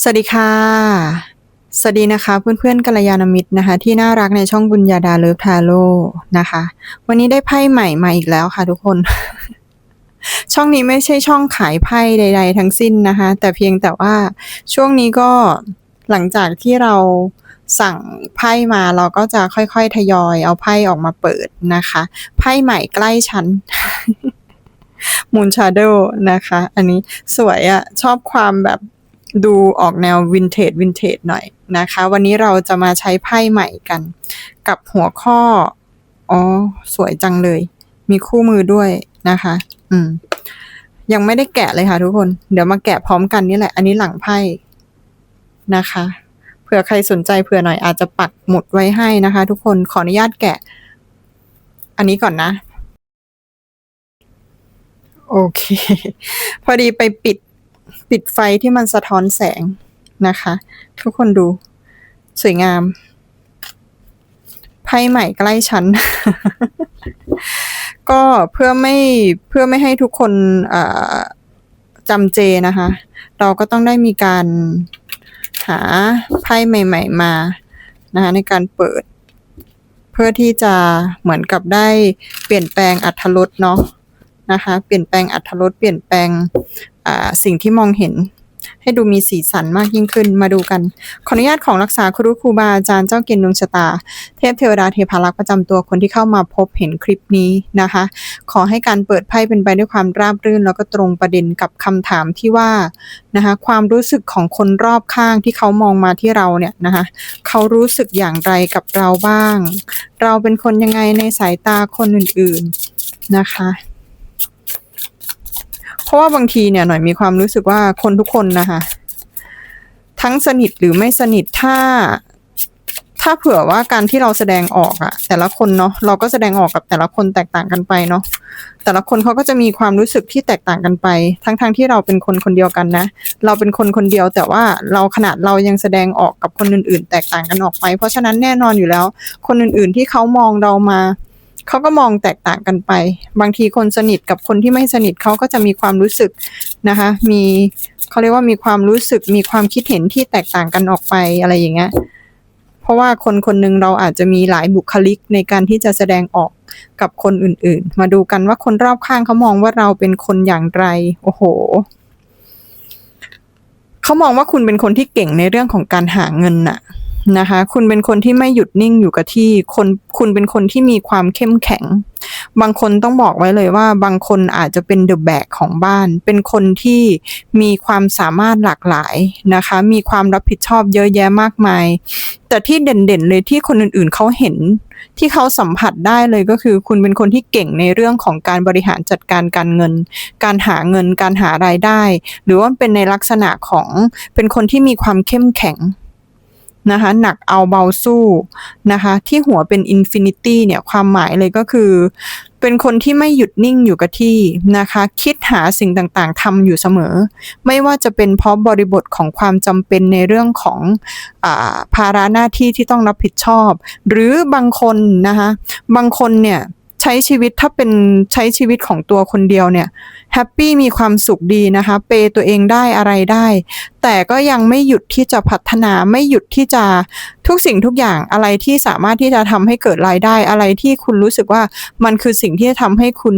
สวัสดีค่ะ สวัสดีนะคะ เพื่อนๆกัลยาณมิตรนะคะ ที่น่ารักในช่องบุญญาดาเลิฟทาโร่นะคะ วันนี้ได้ไพ่ใหม่มาอีกแล้วค่ะทุกคน ช่องนี้ไม่ใช่ช่องขายไพ่ใด ๆ ทั้งสิ้นนะคะ แต่เพียงแต่ว่าช่วงนี้ก็หลังจากที่เราสั่งไพ่มาเราก็จะค่อยๆ ทยอยเอาไพ่ออกมาเปิดนะคะ ไพ่ใหม่ใกล้ชั้นมูนชาโดนะคะ อันนี้สวยอะชอบความแบบ ดูออกแนววินเทจวินเทจหน่อยนะคะ วันนี้เราจะมาใช้ไพ่ใหม่กัน กับหัวข้อ อ๋อ สวยจังเลย มีคู่มือด้วยนะคะ อืม ยังไม่ได้แกะเลยค่ะทุกคน เดี๋ยวมาแกะพร้อมกันนี่แหละ อันนี้หลังไพ่นะคะ เผื่อใครสนใจเผื่อหน่อยอาจจะปักหมุดไว้ให้นะคะ ทุกคน ขออนุญาตแกะ อันนี้ก่อนนะ โอเค พอดีไปปิด ปิดไฟที่มันสะท้อนแสงนะคะ ทุกคนดู สวยงามไพ่ใหม่ใกล้ชั้นก็เพื่อไม่เพื่อไม่ให้ทุกคนจำเจนะคะ เราก็ต้องได้มีการหาไพ่ใหม่ ๆ มานะคะในการเปิด เพื่อที่จะเหมือนกับได้เปลี่ยนแปลงอัธรสเนาะนะคะ เปลี่ยนแปลงอัธรสเปลี่ยนแปลง สิ่งที่มองเห็น ให้ดูมีสีสันมากยิ่งขึ้นมาดูกัน ขออนุญาตของรักษาครูครูบาอาจารย์เจ้าเกณฑ์ดวงชะตา เทพเทวดาเทพารักษ์ประจำตัวคนที่เข้ามาพบเห็นคลิปนี้นะคะ ขอให้การเปิดไพ่เป็นไปด้วยความราบรื่น แล้วก็ตรงประเด็นกับคำถามที่ว่านะคะความรู้สึกของคนรอบข้างที่เขามองมาที่เราเนี่ยนะคะเขารู้สึกอย่างไรกับเราบ้าง เราเป็นคนยังไงในสายตาคนอื่น ๆนะคะ ราะว่าบางทีเนี่ยหน่อยมีความรู้สึกว่าคนทุกคนนะคะทั้งสนิทหรือไม่สนิทถ้า ถ้าเผื่อว่าการที่เราแสดงออกอะแต่ละคนเนาะเราก็แสดงออกกับแต่ละคนแตกต่างกันไปเนาะแต่ละคนเขาก็จะมีความรู้สึกที่แตกต่างกันไป ทั้งๆทที่เราเป็นคนคนเดียวกันนะ เราเป็นคนคนเดียวแต่ว่าเราขนาดเรายังแสดงออกกับคนอื่น ๆ แตกต่างกันออกไป เพราะฉะนั้นแน่นอนอยู่แล้ว คนอื่นๆที่เขามองเรามา เขาก็มองแตกต่างกันไป บางทีคนสนิทกับคนที่ไม่สนิทเขาก็จะมีความรู้สึกนะคะ มีเขาเรียกว่ามีความรู้สึก มีความคิดเห็นที่แตกต่างกันออกไปอะไรอย่างเงี้ย เพราะว่าคนคนหนึ่งเราอาจจะมีหลายบุคลิกในการที่จะแสดงออกกับคนอื่นๆ มาดูกันว่าคนรอบข้างเขามองว่าเราเป็นคนอย่างไร โอ้โหเขามองว่าคุณเป็นคนที่เก่งในเรื่องของการหาเงินน่ะ นะคะ คุณเป็นคนที่ไม่หยุดนิ่งอยู่กับที่ คนคุณเป็นคนที่มีความเข้มแข็ง บางคนต้องบอกไว้เลยว่า บางคนอาจจะเป็นเดอะแบกของบ้าน เป็นคนที่มีความสามารถหลากหลายนะคะ มีความรับผิดชอบเยอะแยะมากมาย แต่ที่เด่นๆเลยที่คนอื่นๆเขาเห็น ที่เขาสัมผัสได้เลยก็คือ คุณเป็นคนที่เก่งในเรื่องของการบริหารจัดการการเงิน การหาเงิน การหารายได้ หรือว่าเป็นในลักษณะของเป็นคนที่มีความเข้มแข็ง นะคะหนักเอาเบาสู้นะคะที่หัวเป็นอินฟินิตี้เนี่ยความหมายเลยก็คือ เป็นคนที่ไม่หยุดนิ่งอยู่กับที่นะคะ คิดหาสิ่งต่างๆทำอยู่เสมอ ไม่ว่าจะเป็นเพราะบริบทของความจำเป็นในเรื่องของอาภาระหน้าที่ที่ต้องรับผิดชอบ หรือบางคนนะคะบางคนเนี่ย ใช้ชีวิตถ้าเป็นใช้ชีวิตของตัวคนเดียวเนี่ยแฮปปี้มีความสุขดีนะคะเปย์ตัวเองได้อะไรได้ แต่ก็ยังไม่หยุดที่จะพัฒนาไม่หยุดที่จะทุกสิ่งทุกอย่างอะไรที่สามารถที่จะทำให้เกิดรายได้อะไรที่คุณรู้สึกว่ามันคือสิ่งที่จะทำให้คุณ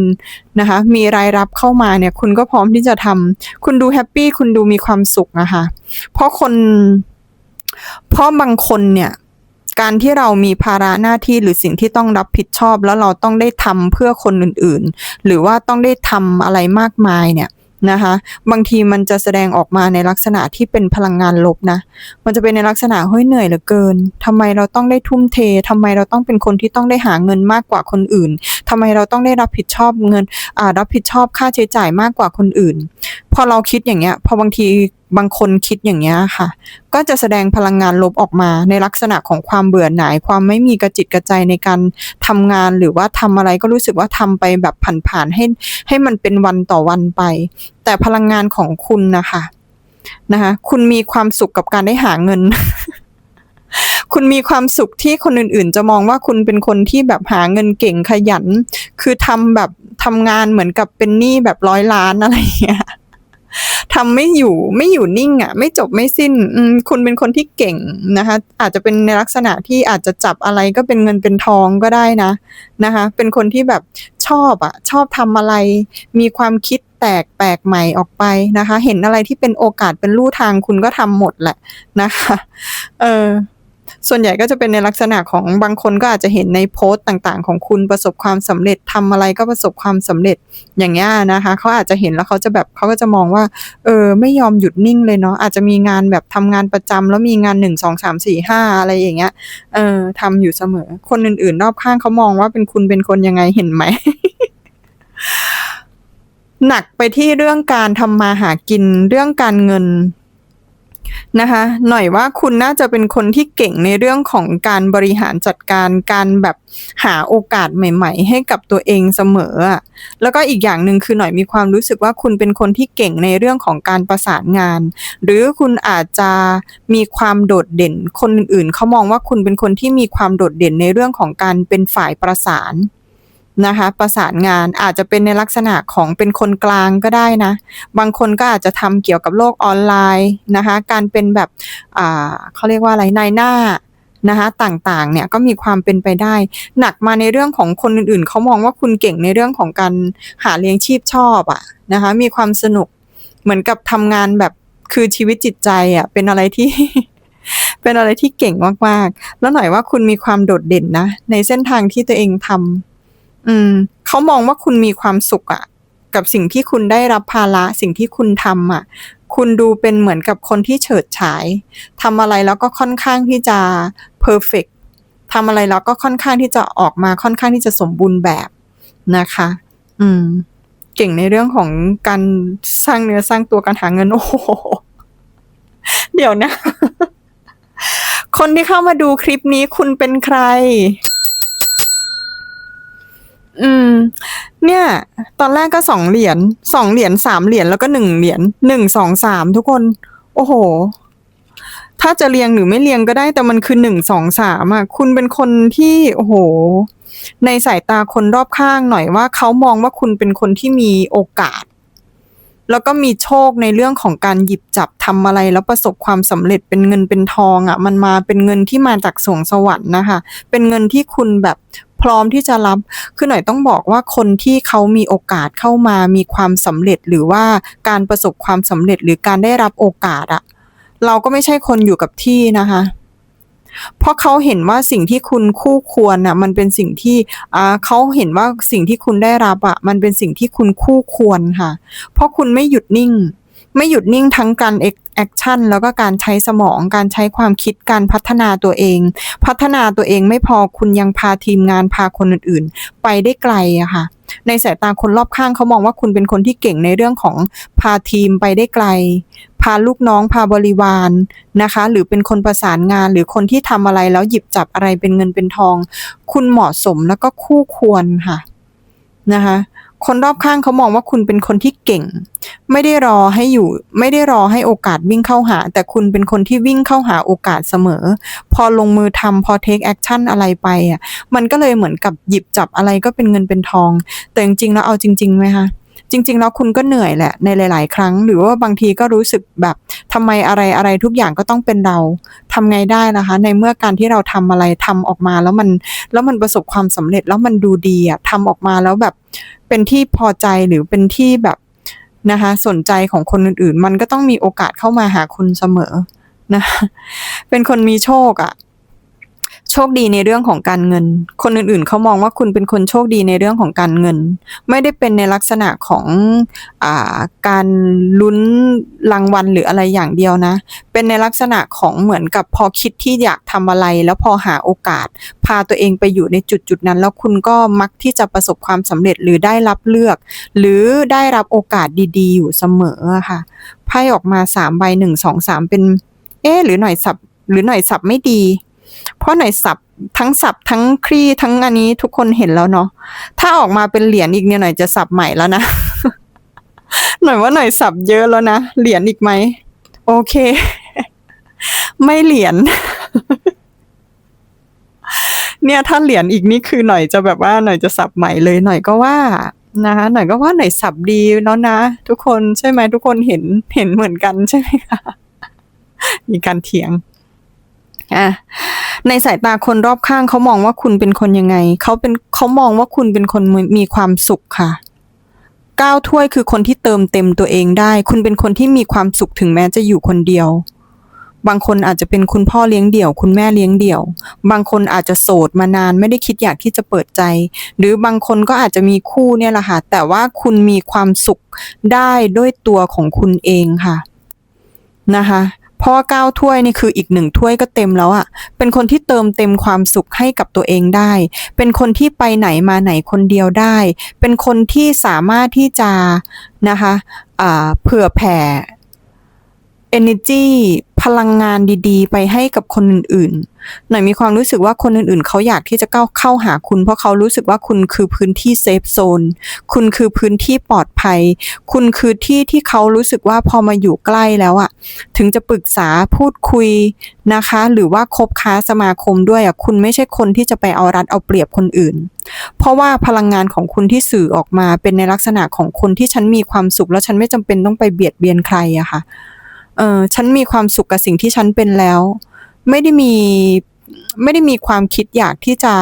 นะคะมีรายรับเข้ามาเนี่ยคุณก็พร้อมที่จะทำคุณดูแฮปปี้คุณดูมีความสุขนะคะเพราะคนเพราะบางคนเนี่ย การที่เรามีภาระหน้าที่หรือสิ่งที่ต้องรับผิดชอบ แล้วเราต้องได้ทำเพื่อคนอื่นๆ หรือว่าต้องได้ทำอะไรมากมายเนี่ยนะคะบางทีมันจะแสดงออกมาในลักษณะที่เป็นพลังงานลบนะ มันจะเป็นในลักษณะเฮ้ยเหนื่อยเหลือเกินทำไมเราต้องได้ทุ่มเททำไมเราต้องเป็นคนที่ต้องได้หาเงินมากกว่าคนอื่นทำไมเราต้องได้รับผิดชอบเงินอ่ารับผิดชอบค่าใช้จ่ายมากกว่าคนอื่น พอเราคิดอย่างเงี้ย พอบางทีบางคนคิดอย่างเงี้ยค่ะ ก็จะแสดงพลังงานลบออกมาในลักษณะของความเบื่อหน่าย ความไม่มีกระจิตกระใจในการทำงานหรือว่าทำอะไรก็รู้สึกว่าทำไปแบบผ่านๆให้ให้มันเป็นวันต่อวันไป แต่พลังงานของคุณนะคะนะคะคุณมีความสุขกับการได้หาเงิน คุณมีความสุขที่คนอื่น ๆ จะมองว่าคุณเป็นคนที่แบบหาเงินเก่งขยัน คือทำแบบทำงานเหมือนกับเป็นหนี้แบบร้อยล้านอะไรอย่างเงี้ย ทำไม่อยู่ไม่อยู่นิ่งอะ ไม่จบไม่สิ้นคุณเป็นคนที่เก่งนะคะ อาจจะเป็นในลักษณะที่อาจจะจับอะไรก็เป็นเงินเป็นทองก็ได้นะนะคะ เป็นคนที่แบบชอบอะ ชอบทำอะไร มีความคิดแตกแปลกใหม่ออกไปนะคะ เห็นอะไรที่เป็นโอกาสเป็นลู่ทางคุณก็ทำหมดแหละนะคะ เออ ส่วนใหญ่ก็จะเป็นในลักษณะของบางคนก็อาจจะเห็นในโพสต์ต่างๆ ของคุณประสบความสำเร็จทำอะไรก็ประสบความสำเร็จอย่างเงี้ยนะคะเขาอาจจะเห็นแล้วเขาจะแบบเขาก็จะมองว่าเออไม่ยอมหยุดนิ่งเลยเนาะอาจจะมีงานแบบทำงานประจำแล้วมีงานหนึ่งสองสามสี่ห้าอะไรอย่างเงี้ยเออทำอยู่เสมอ คนอื่นๆ รอบข้างเขามองว่าเป็นคุณเป็นคนยังไงเห็นไหมหนักไปที่เรื่องการทำมาหากินเรื่องการเงิน นะคะ หน่อยว่าคุณน่าจะเป็นคนที่เก่งในเรื่องของการบริหารจัดการการแบบหาโอกาสใหม่ ๆ ให้กับตัวเองเสมออะแล้วก็อีกอย่างหนึ่งคือหน่อยมีความรู้สึกว่าคุณเป็นคนที่เก่งในเรื่องของการประสานงาน หรือคุณอาจจะมีความโดดเด่น คนอื่นๆเขามองว่าคุณเป็นคนที่มีความโดดเด่นในเรื่องของการเป็นฝ่ายประสาน นะคะประสานงานอาจจะเป็นในลักษณะของเป็นคนกลางก็ได้นะ บางคนก็อาจจะทำเกี่ยวกับโลกออนไลน์นะคะ การเป็นแบบอ่าเขาเรียกว่าอะไรนายหน้านะคะต่างๆเนี่ยก็มีความเป็นไปได้ หนักมาในเรื่องของคนอื่นๆเขามองว่าคุณเก่งในเรื่องของการหาเลี้ยงชีพชอบอะนะคะมีความสนุกเหมือนกับทำงานแบบคือชีวิตจิตใจอะเป็นอะไรที่เป็นอะไรที่เก่งมากๆ แล้วหน่อยว่าคุณมีความโดดเด่นนะ ในเส้นทางที่ตัวเองทำ อืมเขามองว่าคุณมีความสุขอะกับสิ่งที่คุณได้รับภาระสิ่งที่คุณทำอะคุณดูเป็นเหมือนกับคนที่เฉิดฉายทำอะไรแล้วก็ค่อนข้างที่จะเพอร์เฟกทำอะไรแล้วก็ค่อนข้างที่จะออกมาค่อนข้างที่จะสมบูรณ์แบบนะคะ อืม เก่งในเรื่องของการสร้างเนื้อสร้างตัวการหาเงินโอ้โหเดี๋ยวนะ คนที่เข้ามาดูคลิปนี้คุณเป็นใคร อืม เนี่ย ตอนแรกก็สองเหรียญสองเหรียญสามเหรียญแล้วก็หนึ่งเหรียญหนึ่งสองสามทุกคน โอ้โห ถ้าจะเรียงหรือไม่เรียงก็ได้แต่มันคือหนึ่งสองสามอะ คุณเป็นคนที่โอ้โห ในสายตาคนรอบข้างหน่อยว่าเขามองว่าคุณเป็นคนที่มีโอกาส แล้วก็มีโชคในเรื่องของการหยิบจับทำอะไร แล้วประสบความสำเร็จเป็นเงินเป็นทองอะ มันมาเป็นเงินที่มาจากสวงสวรรค์นะคะ เป็นเงินที่คุณแบบ พร้อมที่จะรับ คือหน่อยต้องบอกว่าคนที่เขามีโอกาสเข้ามามีความสำเร็จหรือว่าการประสบความสำเร็จหรือการได้รับโอกาสอะเราก็ไม่ใช่คนอยู่กับที่นะคะ เพราะเขาเห็นว่าสิ่งที่คุณคู่ควรน่ะมันเป็นสิ่งที่อ่าเขาเห็นว่าสิ่งที่คุณได้รับอะมันเป็นสิ่งที่คุณคู่ควรค่ะ เพราะคุณไม่หยุดนิ่ง ไม่หยุดนิ่งทั้งการแอคชั่นแล้วก็การใช้สมองการใช้ความคิดการพัฒนาตัวเอง พัฒนาตัวเองไม่พอคุณยังพาทีมงานพาคนอื่นๆ ไปได้ไกลอะค่ะ ในสายตาคนรอบข้างเขามองว่าคุณเป็นคนที่เก่งในเรื่องของพาทีมไปได้ไกล พาลูกน้องพาบริวารนะคะ หรือเป็นคนประสานงานหรือคนที่ทำอะไรแล้วหยิบจับอะไรเป็นเงินเป็นทอง คุณเหมาะสมแล้วก็คู่ควรค่ะนะคะ คนรอบข้างเขามองว่าคุณเป็นคนที่เก่ง ไม่ได้รอให้อยู่ ไม่ได้รอให้โอกาสวิ่งเข้าหา แต่คุณเป็นคนที่วิ่งเข้าหาโอกาสเสมอ พอลงมือทำพอเทคแอคชั่นอะไรไปอะมันก็เลยเหมือนกับหยิบจับอะไรก็เป็นเงินเป็นทอง แต่จริงๆแล้วเอาจริงๆไหมคะจริง ๆ แล้วคุณก็เหนื่อยแหละในหลาย ๆ ครั้ง หรือว่าบางทีก็รู้สึกแบบทำไมอะไรอะไรทุกอย่างก็ต้องเป็นเราทำไงได้ล่ะคะ ในเมื่อการที่เราทำอะไรทำออกมาแล้วมันแล้วมันประสบความสำเร็จแล้วมันดูดีอะทำออกมาแล้วแบบ เป็นที่พอใจหรือเป็นที่แบบนะคะสนใจของคนอื่นๆ มันก็ต้องมีโอกาสเข้ามาหาคุณเสมอนะคะเป็นคนมีโชคอะ โชคดีในเรื่องของการเงิน คนอื่นๆเขามองว่าคุณเป็นคนโชคดีในเรื่องของการเงิน ไม่ได้เป็นในลักษณะของอาการลุ้นรางวัลหรืออะไรอย่างเดียวนะ เป็นในลักษณะของเหมือนกับพอคิดที่อยากทำอะไร แล้วพอหาโอกาส พาตัวเองไปอยู่ในจุดจุดๆนั้น แล้วคุณก็มักที่จะประสบความสำเร็จหรือได้รับเลือก หรือได้รับโอกาสดีๆ อยู่เสมอค่ะไพ่ออกมาสามใบหนึ่งสองสามเป็น เอ๊หรือหน่อยสับหรือหน่อยสับไม่ดี เพราะหน่อยสับทั้งสับทั้งคลี่ทั้งอันนี้ทุกคนเห็นแล้วเนาะถ้าออกมาเป็นเหรียญอีกเนี่ยหน่อยจะสับใหม่แล้วนะ หน่อยว่าหน่อยสับเยอะแล้วนะเหรียญอีกไหมโอเค ไม่เหรียญเนี่ยถ้าเหรียญอีกนี่คือหน่อยจะแบบว่าหน่อยจะสับใหม่เลยหน่อยก็ว่านะคะหน่อยก็ว่าหน่อยสับดีแล้วนะ ทุกคนใช่ไหมทุกคนเห็นเห็นเหมือนกันใช่ไหมคะมีการเถียงอะ ในสายตาคนรอบข้างเขามองว่าคุณเป็นคนยังไงเขาเป็นเขามองว่าคุณเป็นคนมีความสุขค่ะก้าวถ้วยคือคนที่เติมเต็มตัวเองได้ คุณเป็นคนที่มีความสุขถึงแม้จะอยู่คนเดียว บางคนอาจจะเป็นคุณพ่อเลี้ยงเดี่ยว คุณแม่เลี้ยงเดี่ยว บางคนอาจจะโสดมานานไม่ได้คิดอยากที่จะเปิดใจ หรือบางคนก็อาจจะมีคู่เนี่ยแหละค่ะแต่ว่าคุณมีความสุขได้ด้วยตัวของคุณเองค่ะนะคะ เพราะว่าเก้าถ้วยนี่คืออีกหนึ่งถ้วยก็เต็มแล้วอะ่ะ เป็นคนที่เติมเต็มความสุขให้กับตัวเองได้ เป็นคนที่ไปไหนมาไหนคนเดียวได้ เป็นคนที่สามารถที่จะนะคะเผื่อแผ่ energy พลังงานดีๆ ไปให้กับคนอื่นๆ หน่อยมีความรู้สึกว่าคนอื่นๆ เขาอยากที่จะเข้าเข้าหาคุณ เพราะเขารู้สึกว่าคุณคือพื้นที่เซฟโซน คุณคือพื้นที่ปลอดภัย คุณคือที่ที่เขารู้สึกว่าพอมาอยู่ใกล้แล้วอะถึงจะปรึกษาพูดคุยนะคะ หรือว่าคบค้าสมาคมด้วยอะคุณไม่ใช่คนที่จะไปเอารัดเอาเปรียบคนอื่น เพราะว่าพลังงานของคุณที่สื่อออกมาเป็นในลักษณะของคนที่ฉันมีความสุข แล้วฉันไม่จำเป็นต้องไปเบียดเบียนใครอะค่ะ เออฉันมีความสุขกับสิ่งที่ฉันเป็นแล้ว ไม่ได้มีไม่ได้มีความคิดอยากที่จะ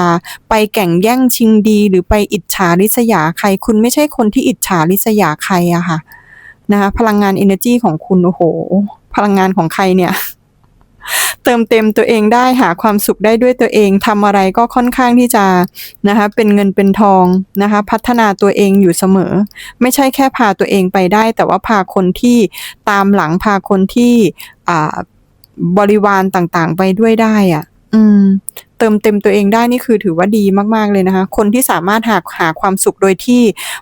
ไปแข่งแย่งชิงดี หรือไปอิจฉาริษยาใคร คุณไม่ใช่คนที่อิจฉาริษยาใครอะค่ะนะคะพลังงาน energy ของคุณโอ้โห พลังงานของใครเนี่ย เติมเต็มตัวเองได้หาความสุขได้ด้วยตัวเองทำอะไรก็ค่อนข้างที่จะนะคะเป็นเงินเป็นทองนะคะพัฒนาตัวเองอยู่เสมอ ไม่ใช่แค่พาตัวเองไปได้ แต่ว่าพาคนที่ตามหลังพาคนที่อ่าบริวารต่างๆ ไปด้วยได้อะ อืม เติมเต็มตัวเองได้นี่คือถือว่าดีมากๆเลยนะคะ คนที่สามารถหาหาความสุขโดยที่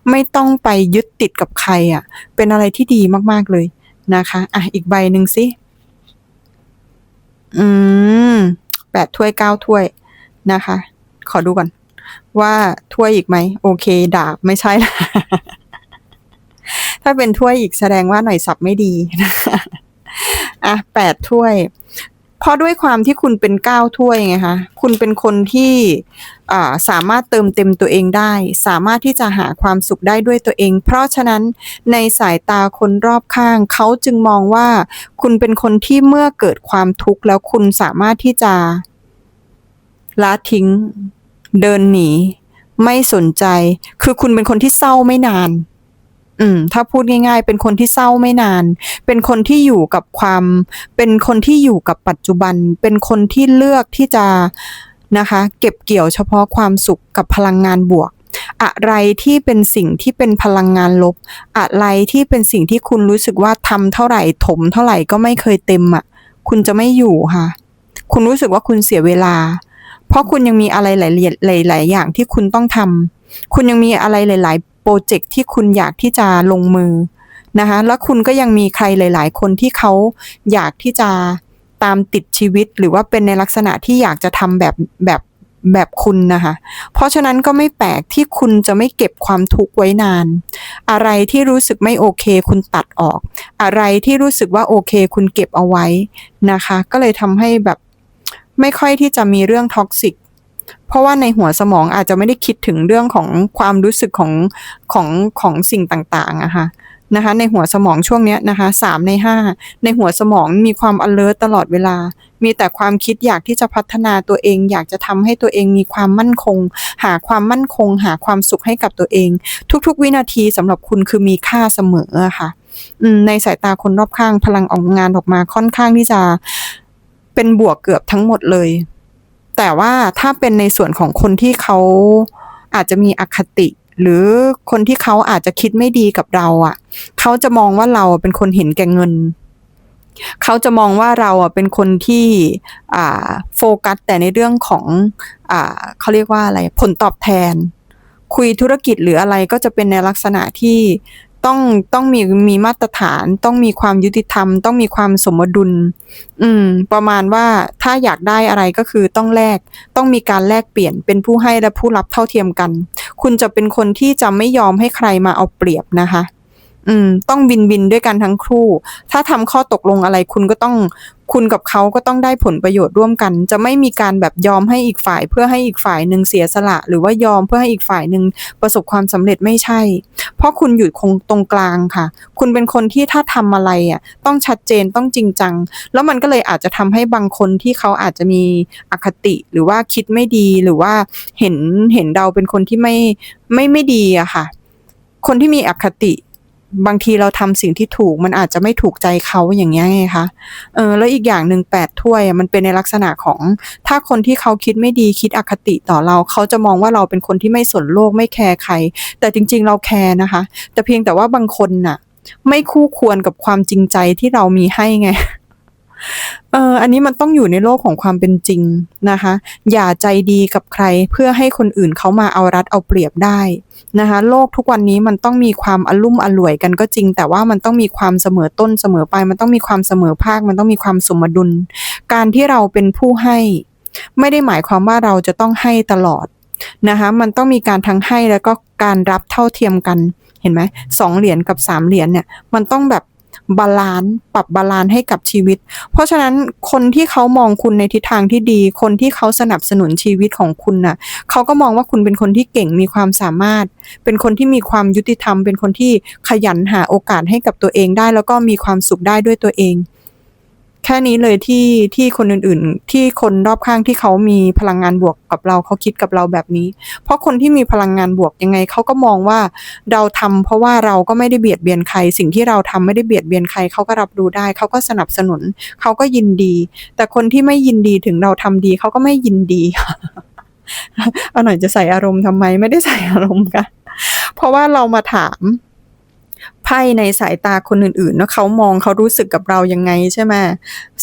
ไม่ต้องไปยึดติดกับใครอะ เป็นอะไรที่ดีมากๆเลยนะคะ อะ อีกใบหนึ่งสิ อืมแปดถ้วยเก้าถ้วยนะคะ ขอดูก่อน ว่าถ้วยอีกไหม โอเค ดาบไม่ใช่ละถ้าเป็นถ้วยอีกแสดงว่าหน่อยสับไม่ดีนะคะอะแปดถ้วย เพราะด้วยความที่คุณเป็นเก้าถ้วยไงคะคุณเป็นคนที่สามารถเติมเต็มตัวเองได้ สามารถที่จะหาความสุขได้ด้วยตัวเอง เพราะฉะนั้นในสายตาคนรอบข้าง เขาจึงมองว่า คุณเป็นคนที่เมื่อเกิดความทุกข์แล้วคุณสามารถที่จะละทิ้ง เดินหนี ไม่สนใจ คือคุณเป็นคนที่เศร้าไม่นาน อืมถ้าพูดง่าย ๆ เป็นคนที่เศร้าไม่นาน เป็นคนที่อยู่กับความ เป็นคนที่อยู่กับปัจจุบัน เป็นคนที่เลือกที่จะนะคะ เก็บเกี่ยวเฉพาะความสุขกับพลังงานบวก อะไรที่เป็นสิ่งที่เป็นพลังงานลบ อะไรที่เป็นสิ่งที่คุณรู้สึกว่าทำเท่าไหร่ถมเท่าไหร่ก็ไม่เคยเต็มอะ คุณจะไม่อยู่ค่ะ คุณรู้สึกว่าคุณเสียเวลา เพราะคุณยังมีอะไรหลายๆหลายๆอย่างที่คุณต้องทำคุณยังมีอะไรหลาย ๆ โปรเจกต์ที่คุณอยากที่จะลงมือนะคะแล้วคุณก็ยังมีใครหลาย ๆ คนที่เขาอยากที่จะตามติดชีวิต หรือว่าเป็นในลักษณะที่อยากจะทำแบบแบบแบบคุณนะคะ เพราะฉะนั้นก็ไม่แปลกที่คุณจะไม่เก็บความทุกข์ไว้นาน อะไรที่รู้สึกไม่โอเคคุณตัดออก อะไรที่รู้สึกว่าโอเค คุณเก็บเอาไว้นะคะ ก็เลยทำให้แบบไม่ค่อยที่จะมีเรื่องท็อกซิก เพราะว่าในหัวสมองอาจจะไม่ได้คิดถึงเรื่องของความรู้สึกของของของสิ่งต่างๆอะค่ะนะคะในหัวสมองช่วงเนี้ยนะคะสามในห้าในหัวสมองมีความ alert ตลอดเวลา มีแต่ความคิดอยากที่จะพัฒนาตัวเอง อยากจะทำให้ตัวเองมีความมั่นคง หาความมั่นคง หาความสุขให้กับตัวเอง ทุกๆ วินาทีสำหรับคุณคือมีค่าเสมอะค่ะในสายตาคนรอบข้างพลังออกงานออกมาค่อนข้างที่จะเป็นบวกเกือบทั้งหมดเลย แต่ว่าถ้าเป็นในส่วนของคนที่เขาอาจจะมีอคติ หรือคนที่เขาอาจจะคิดไม่ดีกับเราอะ เขาจะมองว่าเราเป็นคนเห็นแก่เงิน เขาจะมองว่าเราอะเป็นคนที่อ่าโฟกัสแต่ในเรื่องของอ่าเขาเรียกว่าอะไรผลตอบแทน คุยธุรกิจหรืออะไรก็จะเป็นในลักษณะที่ ต้องต้องมีมีมาตรฐาน ต้องมีความยุติธรรม ต้องมีความสมดุล อืม ประมาณว่าถ้าอยากได้อะไรก็คือต้องแลกต้องมีการแลกเปลี่ยนเป็นผู้ให้และผู้รับเท่าเทียมกัน คุณจะเป็นคนที่จะไม่ยอมให้ใครมาเอาเปรียบนะคะ อืม ต้องบินบินด้วยกันทั้งคู่ ถ้าทำข้อตกลงอะไรคุณก็ต้อง คุณกับเขาก็ต้องได้ผลประโยชน์ร่วมกัน จะไม่มีการแบบยอมให้อีกฝ่าย เพื่อให้อีกฝ่ายหนึ่งเสียสละ หรือว่ายอมเพื่อให้อีกฝ่ายหนึ่งประสบความสำเร็จไม่ใช่ เพราะคุณอยู่คงตรงกลางค่ะ คุณเป็นคนที่ถ้าทำอะไรอะต้องชัดเจนต้องจริงจัง แล้วมันก็เลยอาจจะทำให้บางคนที่เขาอาจจะมีอคติหรือว่าคิดไม่ดีหรือว่าเห็นเห็นเราเป็นคนที่ไม่ไม่ไม่ดีอะค่ะ คนที่มีอคติ บางทีเราทำสิ่งที่ถูกมันอาจจะไม่ถูกใจเขาอย่างเงี้ยไงคะเออแล้วอีกอย่างหนึ่งแปดถ้วยมันเป็นในลักษณะของ ถ้าคนที่เขาคิดไม่ดีคิดอคติต่อเรา เขาจะมองว่าเราเป็นคนที่ไม่สนโลกไม่แคร์ใคร แต่จริง ๆ เราแคร์นะคะ แต่เพียงแต่ว่าบางคนน่ะ ไม่คู่ควรกับความจริงใจที่เรามีให้ไง เอออันนี้มันต้องอยู่ในโลกของความเป็นจริงนะคะ อย่าใจดีกับใครเพื่อให้คนอื่นเขามาเอารัดเอาเปรียบได้นะคะ โลกทุกวันนี้มันต้องมีความอลุ่มอล่วยกันก็จริง แต่ว่ามันต้องมีความเสมอต้นเสมอไป มันต้องมีความเสมอภาค มันต้องมีความสมดุล การที่เราเป็นผู้ให้ ไม่ได้หมายความว่าเราจะต้องให้ตลอดนะคะมันต้องมีการทั้งให้แล้วก็การรับเท่าเทียมกันเห็นไหมสองเหรียญกับสามเหรียญเนี่ยมันต้องแบบ บาลานซ์ปรับบาลานซ์ให้กับชีวิต เพราะฉะนั้นคนที่เขามองคุณในทิศทางที่ดี คนที่เขาสนับสนุนชีวิตของคุณน่ะเขาก็มองว่าคุณเป็นคนที่เก่งมีความสามารถ เป็นคนที่มีความยุติธรรม เป็นคนที่ขยันหาโอกาสให้กับตัวเองได้ แล้วก็มีความสุขได้ด้วยตัวเอง แค่นี้เลยที่ที่คนอื่นๆ ที่คนรอบข้างที่เขามีพลังงานบวกกับเราเขาคิดกับเราแบบนี้ เพราะคนที่มีพลังงานบวกยังไงเขาก็มองว่าเราทำเพราะว่าเราก็ไม่ได้เบียดเบียนใคร สิ่งที่เราทำไม่ได้เบียดเบียนใครเขาก็รับรู้ได้เขาก็สนับสนุนเขาก็ยินดี แต่คนที่ไม่ยินดีถึงเราทำดีเขาก็ไม่ยินดีเอาหน่อยจะใส่อารมณ์ทำไมไม่ได้ใส่อารมณ์กันเพราะว่าเรามาถาม ไพ่ในสายตาคนอื่นๆเนาเขามองเขารู้สึกกับเรายังไงใช่ไหม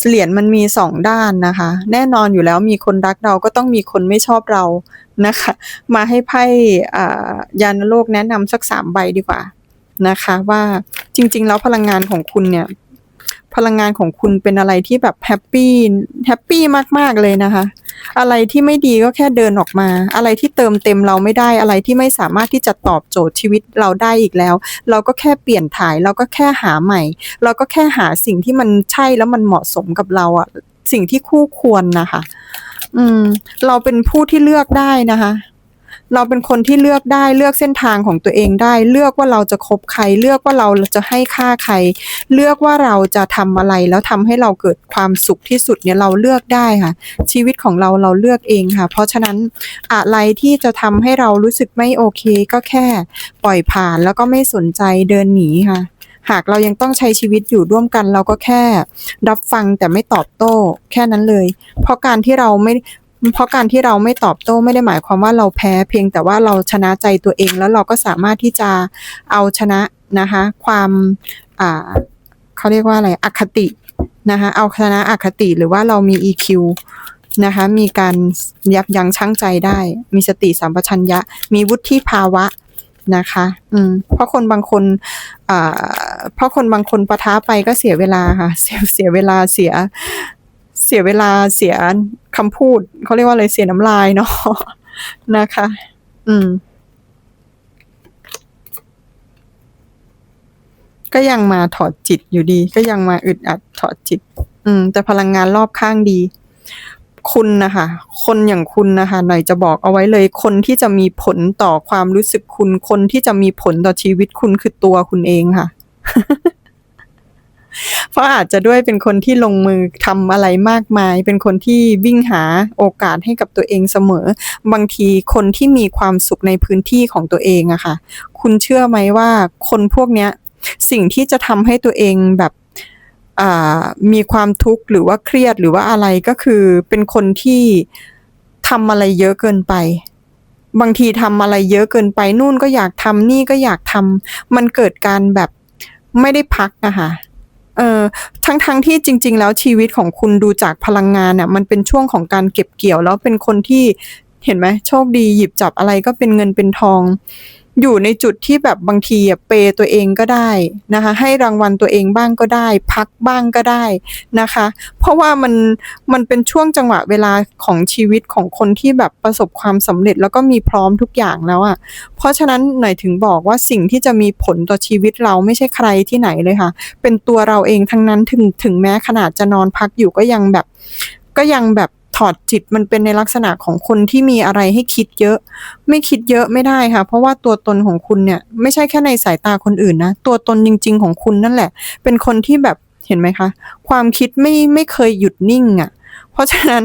เหรียญมันมีสองด้านนะคะ แน่นอนอยู่แล้วมีคนรักเราก็ต้องมีคนไม่ชอบเรานะคะ มาให้ไพ่อ่ายานโลกแนะนำสักสามใบดีกว่านะคะ ว่าจริง ๆ แล้วพลังงานของคุณเนี่ย พลังงานของคุณเป็นอะไรที่แบบแฮปปี้แฮปปี้มากๆเลยนะคะ อะไรที่ไม่ดีก็แค่เดินออกมา อะไรที่เติมเต็มเราไม่ได้อะไรที่ไม่สามารถที่จะตอบโจทย์ชีวิตเราได้อีกแล้ว เราก็แค่เปลี่ยนถ่าย เราก็แค่หาใหม่ เราก็แค่หาสิ่งที่มันใช่แล้วมันเหมาะสมกับเราอะสิ่งที่คู่ควรนะคะ อืม เราเป็นผู้ที่เลือกได้นะคะ เราเป็นคนที่เลือกได้เลือกเส้นทางของตัวเองได้ เลือกว่าเราจะคบใคร เลือกว่าเราจะให้ค่าใคร เลือกว่าเราจะทำอะไรแล้วทำให้เราเกิดความสุขที่สุดเนี่ยเราเลือกได้ค่ะ ชีวิตของเราเราเลือกเองค่ะ เพราะฉะนั้นอะไรที่จะทำให้เรารู้สึกไม่โอเค ก็แค่ปล่อยผ่านแล้วก็ไม่สนใจเดินหนีค่ะ หากเรายังต้องใช้ชีวิตอยู่ร่วมกัน เราก็แค่รับฟังแต่ไม่ตอบโต้แค่นั้นเลย เพราะการที่เราไม่ เพราะการที่เราไม่ตอบโต้ไม่ได้หมายความว่าเราแพ้เพียงแต่ว่าเราชนะใจตัวเอง แล้วเราก็สามารถที่จะเอาชนะนะคะความอ่าเขาเรียกว่าอะไรอคตินะคะเอาชนะอคติหรือว่าเรามี EQ นะคะมีการยับยั้งชั่งใจได้ มีสติสัมปชัญญะ มีวุฒิภาวะนะคะอืมเพราะคนบางคนอ่าเพราะคนบางคนปะท้าไปก็เสียเวลาค่ะ เสียเสียเวลาเสีย เสียเวลาเสียคำพูดเขาเรียกว่าอะไรเสียน้ำลายเนาะนะคะ อืม ก็ยังมาถอดจิตอยู่ดี ก็ยังมาอึดอัดถอดจิต อืม แต่พลังงานรอบข้างดี คุณนะคะ คนอย่างคุณนะคะ หน่อยจะบอกเอาไว้เลย คนที่จะมีผลต่อความรู้สึกคุณ คนที่จะมีผลต่อชีวิตคุณคือตัวคุณเองค่ะ เพราะอาจจะด้วยเป็นคนที่ลงมือทำอะไรมากมาย เป็นคนที่วิ่งหาโอกาสให้กับตัวเองเสมอ บางทีคนที่มีความสุขในพื้นที่ของตัวเองอะค่ะ คุณเชื่อไหมว่าคนพวกเนี้ยสิ่งที่จะทำให้ตัวเองแบบมีความทุกข์หรือว่าเครียดหรือว่าอะไรก็คือเป็นคนที่ทำอะไรเยอะเกินไป บางทีทำอะไรเยอะเกินไปนู่นก็อยากทำนี่ก็อยากทำมันเกิดการแบบไม่ได้พักนะคะ เออทั้งทั้งที่จริง ๆ แล้วชีวิตของคุณดูจากพลังงานเนี่ยมันเป็นช่วงของการเก็บเกี่ยว แล้วเป็นคนที่เห็นไหมโชคดีหยิบจับอะไรก็เป็นเงินเป็นทอง อยู่ในจุดที่แบบบางทีเปย์ตัวเองก็ได้นะคะ ให้รางวัลตัวเองบ้างก็ได้ พักบ้างก็ได้นะคะ เพราะว่ามันมันเป็นช่วงจังหวะเวลาของชีวิตของคนที่แบบประสบความสำเร็จแล้วก็มีพร้อมทุกอย่างแล้วอะ่ะ เพราะฉะนั้นหน่อยถึงบอกว่าสิ่งที่จะมีผลต่อชีวิตเราไม่ใช่ใครที่ไหนเลยค่ะ เป็นตัวเราเองทั้งนั้นถึงถึงแม้ขนาดจะนอนพักอยู่ก็ยังแบบก็ยังแบบ อดจิตมันเป็นในลักษณะของคนที่มีอะไรให้คิดเยอะ ไม่คิดเยอะไม่ได้ค่ะ เพราะว่าตัวตนของคุณเนี่ย ไม่ใช่แค่ในสายตาคนอื่นนะ ตัวตนจริง ๆ ของคุณนั่นแหละ เป็นคนที่แบบเห็นไหมคะ ความคิดไม่ไม่เคยหยุดนิ่งอะ่ะ เพราะฉะนั้น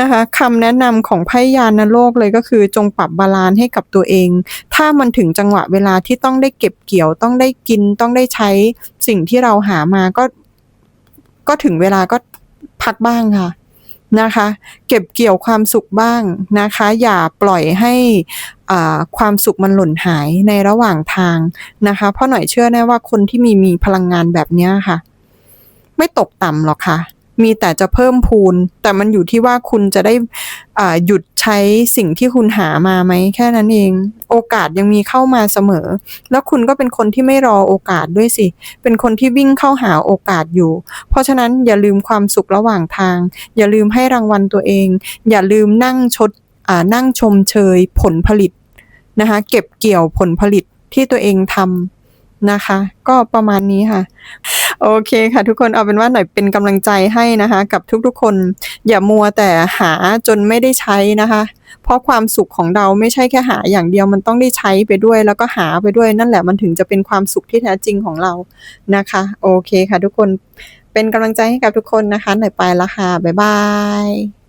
นะคะคำแนะนำของไพ่ยานโลกเลยก็คือจงปรับบาลานซ์ให้กับตัวเอง ถ้ามันถึงจังหวะเวลาที่ต้องได้เก็บเกี่ยวต้องได้กินต้องได้ใช้สิ่งที่เราหามาก็ ก็ถึงเวลาก็พักบ้างค่ะ นะคะ เก็บเกี่ยวความสุขบ้างนะคะ อย่าปล่อยให้อ่าความสุขมันหล่นหายในระหว่างทางนะคะเพราะหน่อยเชื่อแน่ว่าคนที่มีมีพลังงานแบบนี้ค่ะ ไม่ตกต่ำหรอกค่ะ มีแต่จะเพิ่มพูน แต่มันอยู่ที่ว่าคุณจะได้หยุดใช้สิ่งที่คุณหามาไหมแค่นั้นเอง โอกาสยังมีเข้ามาเสมอ แล้วคุณก็เป็นคนที่ไม่รอโอกาสด้วยสิ เป็นคนที่วิ่งเข้าหาโอกาสอยู่ เพราะฉะนั้นอย่าลืมความสุขระหว่างทาง อย่าลืมให้รางวัลตัวเอง อย่าลืมนั่งชดนั่งชมเชยผลผลิตนะคะเก็บเกี่ยวผลผลิตที่ตัวเองทำ นะคะ ก็ประมาณนี้ค่ะ โอเคค่ะ ทุกคนเอาเป็นว่าหน่อยเป็นกำลังใจให้นะคะ กับทุกๆคน อย่ามัวแต่หาจนไม่ได้ใช้นะคะ เพราะความสุขของเราไม่ใช่แค่หาอย่างเดียวมันต้องได้ใช้ไปด้วย แล้วก็หาไปด้วยนั่นแหละมันถึงจะเป็นความสุขที่แท้จริงของเรานะคะ โอเคค่ะ ทุกคนเป็นกำลังใจให้กับทุกคนนะคะ หน่อยไปละค่ะบ๊ายบาย